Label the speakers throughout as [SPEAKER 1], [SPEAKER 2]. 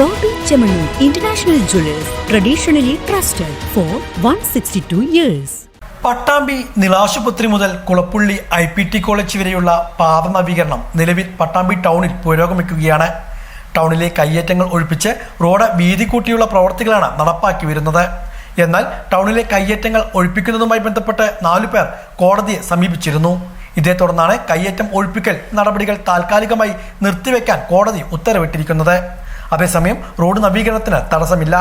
[SPEAKER 1] Bobby jewellers International trusted traditionally trusted for 162 years.
[SPEAKER 2] Pattambi നിലാശുപത്രി മുതൽ Kulappully I P T college വരെയുള്ള പാത നവീകരണം നിലവിൽ പട്ടാമ്പി ടൗണിൽ പുരോഗമിക്കുകയാണ്. ടൗണിലെ കയ്യേറ്റങ്ങൾ ഒഴിപ്പിച്ച് റോഡ് വീതി കൂട്ടിയുള്ള പ്രവർത്തികളാണ് നടപ്പാക്കി വരുന്നത്. എന്നാൽ ടൗണിലെ കയ്യേറ്റങ്ങൾ ഒഴിപ്പിക്കുന്നതുമായി ബന്ധപ്പെട്ട് നാലു പേർ കോടതിയെ സമീപിച്ചിരുന്നു. ഇതേ തുടർന്നാണ് കയ്യേറ്റം ഒഴിപ്പിക്കൽ നടപടികൾ താൽക്കാലികമായി നിർത്തിവെക്കാൻ കോടതി ഉത്തരവിട്ടിരിക്കുന്നത്. അതേസമയം റോഡ് നവീകരണത്തിന് തടസ്സമില്ല.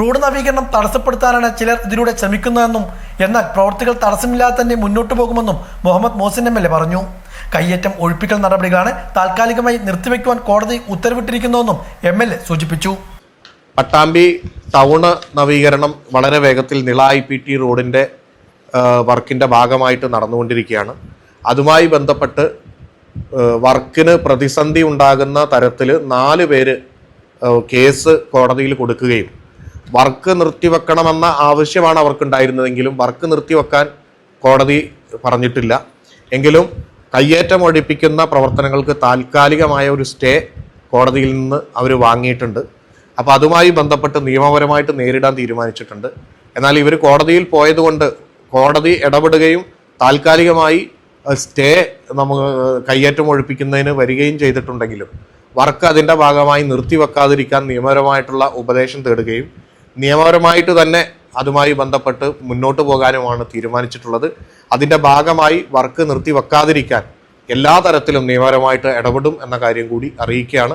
[SPEAKER 2] റോഡ് നവീകരണം തടസ്സപ്പെടുത്താനാണ് ചിലർ ഇതിലൂടെ ശ്രമിക്കുന്നതെന്നും എന്നാൽ പ്രവർത്തികൾ തടസ്സമില്ലാതെ തന്നെ മുന്നോട്ടു പോകുമെന്നും Muhammad Mosin M L A പറഞ്ഞു. കയ്യേറ്റം ഒഴിപ്പിക്കൽ നടപടികളാണ് താൽക്കാലികമായി നിർത്തിവെക്കുവാൻ കോടതി ഉത്തരവിട്ടിരിക്കുന്നതെന്നും എം എൽ എ സൂചിപ്പിച്ചു.
[SPEAKER 3] പട്ടാമ്പി ടൗണ് നവീകരണം വളരെ വേഗത്തിൽ നിള ഐ പി ടി റോഡിന്റെ വർക്കിന്റെ ഭാഗമായിട്ട് നടന്നുകൊണ്ടിരിക്കുകയാണ്. അതുമായി ബന്ധപ്പെട്ട് വർക്കിന് പ്രതിസന്ധി ഉണ്ടാകുന്ന തരത്തിൽ നാല് പേര് കേസ് കോടതിയിൽ കൊടുക്കുകയും വർക്ക് നിർത്തിവെക്കണമെന്ന ആവശ്യമാണ് അവർക്കുണ്ടായിരുന്നതെങ്കിലും വർക്ക് നിർത്തിവെക്കാൻ കോടതി പറഞ്ഞിട്ടില്ല. എങ്കിലും കയ്യേറ്റം ഒഴിപ്പിക്കുന്ന പ്രവർത്തനങ്ങൾക്ക് താൽക്കാലികമായ ഒരു സ്റ്റേ കോടതിയിൽ നിന്ന് അവർ വാങ്ങിയിട്ടുണ്ട്. അപ്പോൾ അതുമായി ബന്ധപ്പെട്ട് നിയമപരമായിട്ട് നേരിടാൻ തീരുമാനിച്ചിട്ടുണ്ട്. എന്നാൽ ഇവർ കോടതിയിൽ പോയതുകൊണ്ട് കോടതി ഇടപെടുകയും താൽക്കാലികമായി സ്റ്റേ നമുക്ക് കയ്യേറ്റം ഒഴിപ്പിക്കുന്നതിന് വരികയും ചെയ്തിട്ടുണ്ടെങ്കിലും വർക്ക് അതിന്റെ ഭാഗമായി നിർത്തിവെക്കാതിരിക്കാൻ നിയമപരമായിട്ടുള്ള ഉപദേശം തേടുകയും നിയമപരമായിട്ട് തന്നെ അതുമായി ബന്ധപ്പെട്ട് മുന്നോട്ട് പോകാനുമാണ് തീരുമാനിച്ചിട്ടുള്ളത്. അതിന്റെ ഭാഗമായി വർക്ക് നിർത്തിവെക്കാതിരിക്കാൻ എല്ലാ തരത്തിലും നിയമപരമായിട്ട് ഇടപെടും എന്ന കാര്യം കൂടി അറിയിക്കുകയാണ്.